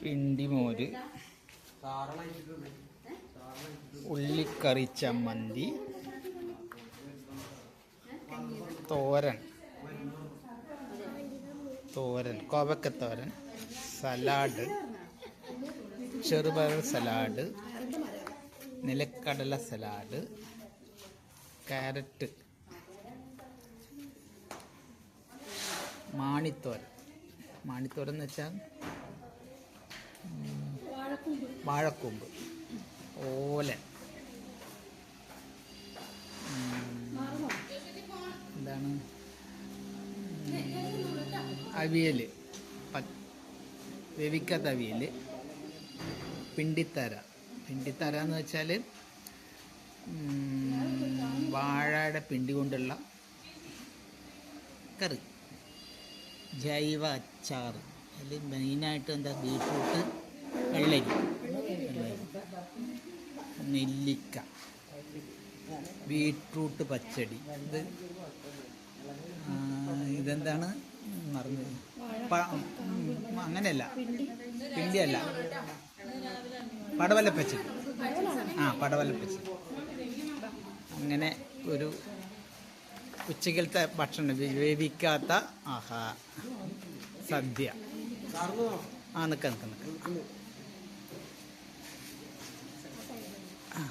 പിണ്ടിമോര് ഉള്ളിക്കറി ചമ്മന്തി തോരൻ തോരൻ കോവക്കത്തോരൻ സലാഡ് ചെറുപയർ സലാഡ് നിലക്കടല സലാഡ് ക്യാരറ്റ് മാണിത്തോരൻ. മാണിത്തോരൻ എന്ന് വെച്ചാൽ വാഴക്കൂമ്പ്. ഓലൻ ഉം, എന്താണ്? അവിയൽ വേവിക്കാത്ത അവിയൽ പിണ്ടിത്തര. പിണ്ടിത്തര എന്ന് വെച്ചാൽ വാഴയുടെ പിണ്ടി കൊണ്ടുള്ള കറി. ജൈവ അച്ചാർ അതിൽ മെയിനായിട്ട് എന്താ ബീട്രൂട്ട് വെള്ളരി വെള്ളരി നെല്ലിക്ക ബീട്രൂട്ട് പച്ചടി. ഇത് ഇതെന്താണ്? മറന്നു അങ്ങനെയല്ല. പിണ്ടിയല്ല. പടവലപ്പച്ചടി ആ പടവലപ്പച്ചടി അങ്ങനെ ഒരു ഉച്ചക്കലത്തെ ഭക്ഷണം വേവിക്കാത്ത ആഹാ സദ്യ. ആ നിൽക്കാം നിൽക്കാം നിൽക്കാം ആ.